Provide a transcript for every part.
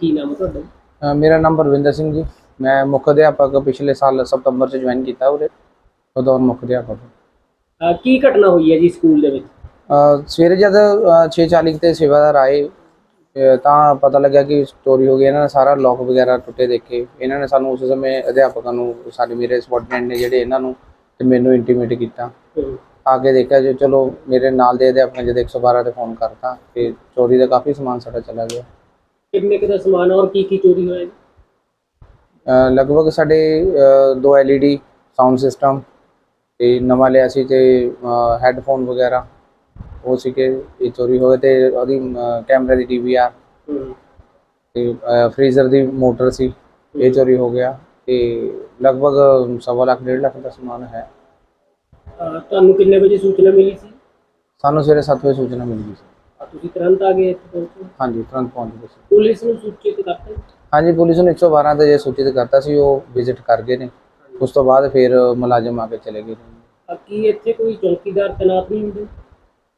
ਕੀ ਨਾਮ ਹੈ ਤੁਹਾਡਾ? ਅ, ਮੇਰਾ ਨਾਮ ਬਲਵਿੰਦਰ ਸਿੰਘ ਜੀ। ਮੈਂ ਮੁੱਖ ਅਧਿਆਪਕ ਪਿਛਲੇ ਸਾਲ ਸਤੰਬਰ 'ਚ ਜੁਆਇਨ ਕੀਤਾ ਉਰੇ। ਉਦੋਂ ਮੁੱਖ ਅਧਿਆਪਕ। ਅਹ ਕੀ ਘਟਨਾ ਹੋਈ ਹੈ ਜੀ ਸਕੂਲ ਦੇ ਵਿੱਚ? ਅ, ਸਵੇਰੇ ਜਦ ਅ, 6:40 ਤੇ ਸੇਵਾਦਾਰ ਆਏ ਅ, ਤਾਂ ਪਤਾ ਲੱਗਿਆ ਕਿ ਚੋਰੀ ਹੋ ਗਈ। ਇਹਨਾਂ ਨੇ ਸਾਰਾ ਲੋਕ ਵਗੈਰਾ ਟੁੱਟੇ ਦੇਖੇ। ਇਹਨਾਂ ਨੇ ਸਾਨੂੰ ਉਸ ਸਮੇਂ ਅਧਿਆਪਕਾਂ ਨੂੰ ਸਾਡੇ ਮੇਰੇ ਸਬੋਰਡੀਨੇਟ ਨੇ ਜਿਹੜੇ ਇਹਨਾਂ ਨੂੰ ਤੇ ਮੈਨੂੰ ਇੰਟੀਮੇਟ ਕੀਤਾ। ਹਮ, ਆ ਕੇ ਦੇਖਿਆ ਜੋ ਚਲੋ ਮੇਰੇ ਨਾਲ ਦੇ ਅਧਿਆਪਕਾਂ ਜਦ 112 ਤੇ ਫੋਨ ਕਰਤਾ ਕਿ ਚੋਰੀ ਦਾ ਕਾਫੀ ਸਮਾਨ ਸਾਡਾ ਚਲਾ ਗਿਆ। ਕਿੰਨੇ ਕੁ ਦਾ ਸਮਾਨ ਔਰ ਕੀ ਕੀ ਚੋਰੀ ਹੋਇਆ ਜੀ? ਲਗਭਗ ਸਾਡੇ ਅ, ਦੋ LED ਸਾਊਂਡ ਸਿਸਟਮ ਤੇ ਨਵਾਂ ਲਿਆ ਸੀ ਤੇ ਹੈੱਡਫੋਨ ਵਗੈਰਾ। ਉਹ ਸੀ ਕਿ ਇਹ ਚੋਰੀ ਹੋਏ ਤੇ ਉਹਦੀ ਕੈਮਰੇ ਦੀ DVR ਹਮ, ਤੇ ਫ੍ਰੀਜ਼ਰ ਦੀ ਮੋਟਰ ਸੀ ਇਹ ਚੋਰੀ ਹੋ ਗਿਆ ਤੇ ਲਗਭਗ ਸਵਾ ਲੱਖ ਡੇਢ ਲੱਖ ਦਾ ਸਮਾਨ ਹੈ। ਅਹ ਤੁਹਾਨੂੰ ਕਿੰਨੇ ਵਜੇ ਸੂਚਨਾ ਮਿਲੀ ਸੀ? ਸਾਨੂੰ ਸਵੇਰੇ 7 ਵਜੇ ਸੂਚਨਾ ਮਿਲ ਸੀ। ਅਹ ਤੁਸੀਂ ਤੁਰੰਤ ਆ ਗਏ ਇੱਥੇ ਪਹੁੰਚੇ? ਹਾਂਜੀ ਤੁਰੰਤ ਪਹੁੰਚ ਗਏ ਸੀ। ਪੁਲਿਸ ਨੂੰ ਸੂਚਿਤ ਕਰਤਾ? ਹਾਂਜੀ ਪੁਲਿਸ ਨੂੰ 112 ਤੇ ਜੇ ਸੂਚਿਤ ਕਰਤਾ ਸੀ ਉਹ ਵਿਜ਼ਿਟ ਕਰ ਗਏ ਨੇ। ਉਸ ਤੋਂ ਬਾਅਦ ਫਿਰ ਮੁਲਾਜ਼ਮ ਆ ਕੇ ਚਲੇ ਗਏ ਕੀ ਇੱਥੇ ਕੋਈ ਚੌਕੀਦਾਰ ਤੈਨਾਤ ਨਹੀਂ ਹੁੰਦੇ?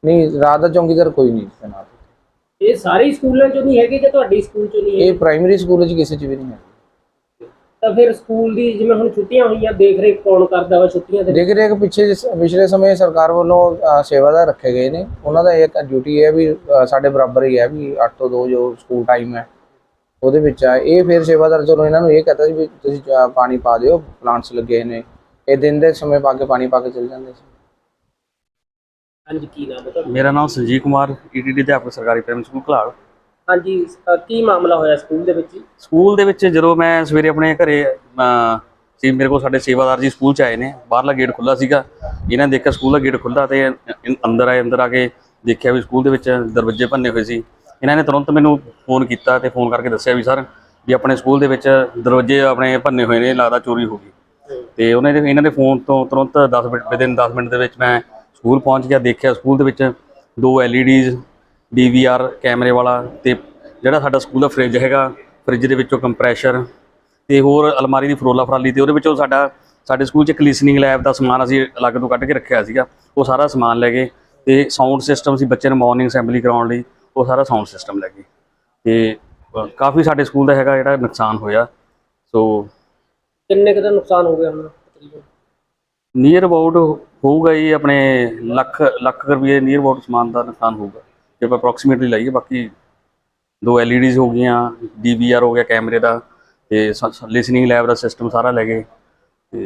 ਨਹੀਂ ਰਾਤ ਦਾ ਚੌਂਕੀਦਾਰ ਕੋਈ ਨਹੀਂ ਤੈਨਾਤ। ਇਹ ਸਾਰੇ ਸਕੂਲਾਂ ਚੋਂ ਨਹੀਂ ਹੈਗੇ ਜਾਂ ਤੁਹਾਡੇ ਸਕੂਲ ਚੋਂ ਨਹੀਂ ਇਹ ਪ੍ਰਾਇਮਰੀ ਸਕੂਲ ਵਿੱਚ ਕਿਸੇ ਚ ਵੀ ਨਹੀਂ ਹੈ ਤਾਂ ਫਿਰ ਸਕੂਲ ਦੀ ਜਿਵੇਂ ਹੁਣ ਛੁੱਟੀਆਂ ਹੋਈਆਂ ਦੇਖ ਰੇਖ ਕੌਣ ਕਰਦਾ ਵਾ ਛੁੱਟੀਆਂ ਦੇ ਦੇਖ ਰਹੇ ਕਿ ਪਿੱਛੇ ਜਿਸ- ਪਿਛਲੇ ਸਮੇਂ ਸਰਕਾਰ ਵੱਲੋਂ ਸੇਵਾਦਾਰ ਰੱਖੇ ਗਏ ਨੇ। ਉਹਨਾਂ ਦਾ ਇੱਕ ਡਿਊਟੀ ਹੈ ਵੀ ਸਾਡੇ ਬਰਾਬਰ ਹੀ ਹੈ ਵੀ 8 ਤੋਂ 2 ਜੋ ਸਕੂਲ ਟਾਈਮ ਹੈ ਉਹਦੇ ਵਿੱਚ ਆ। ਇਹ ਫਿਰ ਸੇਵਾਦਾਰ ਚਲੋ ਇਹਨਾਂ ਨੂੰ ਇਹ ਕਹਤਾ ਸੀ ਵੀ ਤੁਸੀਂ ਪਾਣੀ ਪਾ ਦਿਓ ਪਲਾਂਟਸ ਲੱਗੇ ਨੇ। ਇਹ ਦਿਨ ਦੇ ਸਮੇਂ ਪਾ ਕੇ ਪਾਣੀ ਪਾ ਕੇ ਚਲ ਜਾਂਦੇ ਸੀ। ਹਾਂਜੀ ਕੀ ਨਾਮ ਹੈ ਤੁਹਾਡਾ? ਮੇਰਾ ਨਾਮ ਸੰਜੀਵ ਕੁਮਾਰ ਈਟੀਡੀ ਅਧਿਆਪਕ ਸਰਕਾਰੀ ਪ੍ਰਾਇਮਰੀ ਸਕੂਲ ਘਲਾੜ। ਹਾਂਜੀ ਅਹ ਕੀ ਮਾਮਲਾ ਹੋਇਆ ਸਕੂਲ ਦੇ ਵਿੱਚ ਜੀ? ਸਕੂਲ ਦੇ ਵਿੱਚ ਜਦੋਂ ਮੈਂ ਸਵੇਰੇ ਆਪਣੇ ਘਰੇ ਅਹ, ਸੀ ਮੇਰੇ ਕੋਲ ਸਾਡੇ ਸੇਵਾਦਾਰ ਜੀ ਸਕੂਲ ਚ ਆਏ ਨੇ ਬਾਹਰਲਾ ਗੇਟ ਖੁੱਲਾ ਸੀਗਾ। ਇਹਨਾਂ ਨੇ ਦੇਖਿਆ ਸਕੂਲ ਦਾ ਗੇਟ ਖੁੱਲਾ ਤੇ ਇਨ- ਅੰਦਰ ਆਏ ਅੰਦਰ ਆ ਕੇ ਦੇਖਿਆ ਵੀ ਸਕੂਲ ਦੇ ਵਿੱਚ ਦਰਵਾਜ਼ੇ ਭੰਨੇ ਹੋਏ ਸੀ। ਇਹਨਾਂ ਨੇ ਤੁਰੰਤ ਮੈਨੂੰ ਫੋਨ ਕੀਤਾ ਤੇ ਫੋਨ ਕਰਕੇ ਦੱਸਿਆ ਵੀ ਸਰ ਵੀ ਆਪਣੇ ਸਕੂਲ ਦੇ ਵਿੱਚ ਦਰਵਾਜ਼ੇ ਆਪਣੇ ਭੰਨੇ ਹੋਏ ਨੇ ਲੱਗਦਾ ਚੋਰੀ ਹੋ ਗਈ। ਤੇ ਦੇ ਇਹਨਾਂ ਦੇ ਫੋਨ ਤੋਂ ਤੁਰੰਤ 10 ਮਿੰਟ ਵਿਦਿਨ 10 ਮਿੰਟ ਦੇ ਵਿੱਚ ਮੈਂ ਸਕੂਲ ਪਹੁੰਚ ਗਿਆ ਦੇਖਿਆ ਸਕੂਲ ਦੇ ਵਿੱਚ ਦੋ LEDs DVR ਕੈਮਰੇ ਵਾਲਾ ਤੇ ਜਿਹੜਾ ਸਾਡਾ ਸਕੂਲ ਦਾ ਫ੍ਰਿਜ ਹੈਗਾ ਫ੍ਰਿਜ ਦੇ ਵਿੱਚੋਂ ਕੰਪਰੈਸ਼ਰ ਤੇ ਹੋਰ ਅਲਮਾਰੀ ਦੀ ਫਰੋਲਾ ਫਰਾਲੀ ਤੇ ਉਹਦੇ ਵਿੱਚੋਂ ਸਾਡਾ ਸਾਡੇ ਸਕੂਲ 'ਚ ਇੱਕ ਲਿਸਨਿੰਗ ਲੈਬ ਦਾ ਸਮਾਨ ਅਸੀਂ ਅਲੱਗ ਤੋਂ ਕੱਢ ਕੇ ਰੱਖਿਆ ਸੀਗਾ ਉਹ ਸਾਰਾ ਸਮਾਨ ਲੈ ਗਏ ਤੇ ਸਾਊਂਡ ਸਿਸਟਮ ਸੀ ਬੱਚੇ ਨੂੰ ਮਾਰਨਿੰਗ ਅਸੈਂਬਲੀ ਕਰਾਉਣ ਲਈ ਉਹ ਸਾਰਾ ਸਾਊਂਡ ਸਿਸਟਮ ਲੈ ਗਏ ਤੇ ਕਾਫੀ ਸਾਡੇ ਸਕੂਲ ਦਾ ਹੈਗਾ ਜਿਹੜਾ ਨੁਕਸਾਨ ਹੋਇਆ ਸੋ ਕਿੰਨੇ ਕੁ ਦਾ ਨੁਕਸਾਨ ਹੋ ਗਿਆ ਹੁਣ ਨੀਅਰ ਅਬਾਊਟ ਹੋਊਗਾ ਜੀ ਆਪਣੇ ਲੱਖ ਲੱਖ ਰੁਪਏ ਨੀਅਰ ਅਬਾਊਟ ਸਮਾਨ ਦਾ ਨੁਕਸਾਨ ਹੋਊਗਾ। ਜੇ ਆਪਾਂ ਅਪਰੋਕਸੀਮੇਟਲੀ ਲਾਈਏ ਬਾਕੀ ਦੋ LEDs ਹੋ ਗਈਆਂ DVR ਹੋ ਗਿਆ ਕੈਮਰੇ ਦਾ ਤੇ ਲਿਸਨਿੰਗ ਲੈਬ ਦਾ ਸਿਸਟਮ ਸਾਰਾ ਲੈ ਗਏ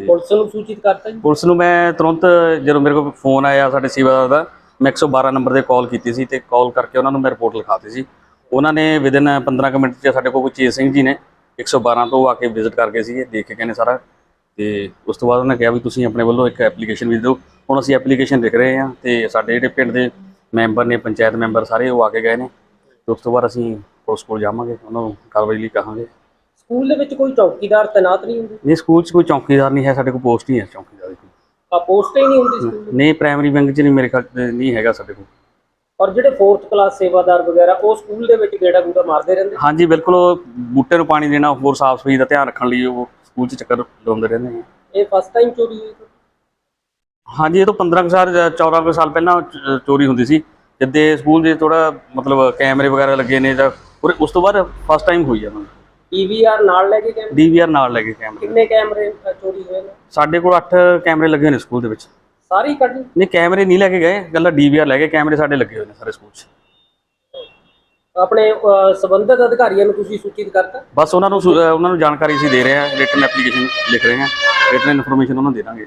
ਪੁਲਿਸ ਨੂੰ ਸੂਚਿਤ ਕਰਤਾ ਜੀ? ਪੁਲਿਸ ਨੂੰ ਮੈਂ ਤੁਰੰਤ ਜਦੋਂ ਮੇਰੇ ਕੋਲ ਫੋਨ ਆਇਆ ਸਾਡੇ ਸੇਵਾਦਾਰ ਦਾ ਮੈਂ 112 ਨੰਬਰ ਤੇ ਕਾਲ ਕੀਤੀ ਸੀ ਤੇ ਕਾਲ ਕਰਕੇ ਉਹਨਾਂ ਨੂੰ ਮੈਂ ਰਿਪੋਰਟ ਲਿਖਾਤੀ ਸੀ। ਉਹਨਾਂ ਨੇ ਵਿਦਿਨ 15 ਕੁ ਮਿੰਟ 'ਚ ਸਾਡੇ ਕੋਲ ਚੇਤ ਸਿੰਘ ਜੀ ਨੇ 112 ਤੋਂ ਆ ਕੇ ਵਿਜ਼ਿਟ ਕਰਕੇ ਸੀਗੇ ਦੇਖ ਕੇ ਕਹਿੰਦੇ ਸਾਰਾ ਤੇ ਉਸ ਤੋਂ ਬਾਅਦ ਉਹਨਾਂ ਕਿਹਾ ਵੀ ਤੁਸੀਂ ਆਪਣੇ ਵੱਲੋਂ ਇੱਕ ਐਪਲੀਕੇਸ਼ਨ ਵੀ ਦਿਓ। ਹੁਣ ਅਸੀਂ ਐਪਲੀਕੇਸ਼ਨ ਲਿਖ ਰਹੇ ਹਾਂ ਤੇ ਸਾਡੇ ਜਿਹੜੇ ਪਿੰਡ ਦੇ ਮੈਂਬਰ ਨੇ ਪੰਚਾਇਤ ਮੈਂਬਰ ਸਾਰੇ ਉਹ ਆ ਕੇ ਗਏ ਨੇ। ਤੇ ਉਸ ਤੋਂ ਬਾਅਦ ਅਸੀਂ ਪੁਲਿਸ ਕੋਲ ਜਾਵਾਂਗੇ ਉਹਨਾਂ ਨੂੰ ਕਾਰਵਾਈ ਲਈ ਕਹਾਂਗੇ। ਸਕੂਲ ਦੇ ਵਿੱਚ ਕੋਈ ਚੌਕੀਦਾਰ ਤੈਨਾਤ ਨਹੀਂ ਹੁੰਦੇ? ਨਹੀਂ ਸਕੂਲ 'ਚ ਕੋਈ ਚੌਕੀਦਾਰ ਨਹੀਂ ਹੈ ਸਾਡੇ ਕੋਲ ਪੋਸਟ ਹੀ ਹੈ ਚੌਕੀਦਾਰ ਦੀ ਆ ਪੋਸਟ ਹੀ ਨਹੀਂ ਹੁੰਦੀ ਸਕੂਲ ਦੀ। ਨਹੀਂ ਪ੍ਰਾਇਮਰੀ ਵਿੰਗ 'ਚ ਨਹੀਂ ਮੇਰੇ ਖਿਆਲ ਨਹੀਂ ਹੈਗਾ ਸਾਡੇ ਕੋਲ। ਔਰ ਜਿਹੜੇ 4th ਕਲਾਸ ਸੇਵਾਦਾਰ ਵਗੈਰਾ ਉਹ ਸਕੂਲ ਦੇ ਵਿੱਚ ਗੇੜਾ ਗੂੜਾ ਮਾਰਦੇ ਰਹਿੰਦੇ? ਹਾਂਜੀ ਬਿਲਕੁਲ ਉਹ ਬੂਟੇ ਨੂੰ ਪਾਣੀ ਦੇਣਾ ਹੋਰ ਸਾਫ਼ ਸਫ਼ਾਈ ਦਾ ਧਿਆਨ ਰੱਖਣ ਲਈ ਉਹ ਸਕੂਲ 'ਚ ਚੱਕਰ ਲਾਉਂਦੇ ਰਹਿੰਦੇ ਨੇ। ਇਹ ਫਸਟ ਟਾਈਮ ਚੋਰੀ ਹੋਈ? ਹਾਂਜੀ ਇਹ ਤੋਂ 15 ਕੁ ਸਾਲ ਜਾਂ 14 ਕੁ ਸਾਲ ਪਹਿਲਾਂ ਚੋਰੀ ਹੁੰਦੀ ਸੀ। ਜਿੱਦੇ ਸਕੂਲ ਦੇ ਥੋੜਾ ਮਤਲਬ ਕੈਮਰੇ ਵਗੈਰਾ ਲੱਗੇ ਨੇ ਜਾਂ ਉਸ ਤੋਂ ਬਾਅਦ ਫਸਟ ਟਾਈਮ ਹੋਈ ਆ PVR ਨਾਲ ਲੈ ਕੇ ਗਏ ਡੀਵੀਆਰ ਨਾਲ ਲੈ ਕੇ ਕੈਮਰੇ। ਕਿੰਨੇ ਕੈਮਰੇ ਚੋਰੀ ਹੋਏ ਨੇ? ਸਾਡੇ ਕੋਲ 8 ਕੈਮਰੇ ਲੱਗੇ ਨੇ ਸਕੂਲ ਦੇ ਵਿੱਚ। ਸਾਰੇ ਕੱਢ? ਨਹੀਂ ਕੈਮਰੇ ਨਹੀਂ ਲੈ ਕੇ ਗਏ ਗੱਲਾਂ ਡੀਵੀਆਰ ਲੈ ਕੇ ਕੈਮਰੇ ਸਾਡੇ ਲੱਗੇ ਹੋਏ ਨੇ ਸਾਰੇ ਸਕੂਲ 'ਚ। ਆਪਣੇ ਸੰਬੰਧਿਤ ਅਧਿਕਾਰੀਆਂ ਨੂੰ ਤੁਸੀਂ ਸੂਚਿਤ ਕਰਤਾ? ਬਸ ਉਹਨਾਂ ਨੂੰ ਸੁ- ਉਹਨਾਂ ਨੂੰ ਜਾਣਕਾਰੀ ਅਸੀਂ ਦੇ ਰਹੇ ਹਾਂ ਰਿਟਨ ਐਪਲੀਕੇਸ਼ਨ ਲਿਖ ਰਹੇ ਹਾਂ ਰਿਟਨ ਇਨਫੋਰਮੇਸ਼ਨ ਉਹਨਾਂ ਨੂੰ ਦੇ ਦਾਂਗੇ।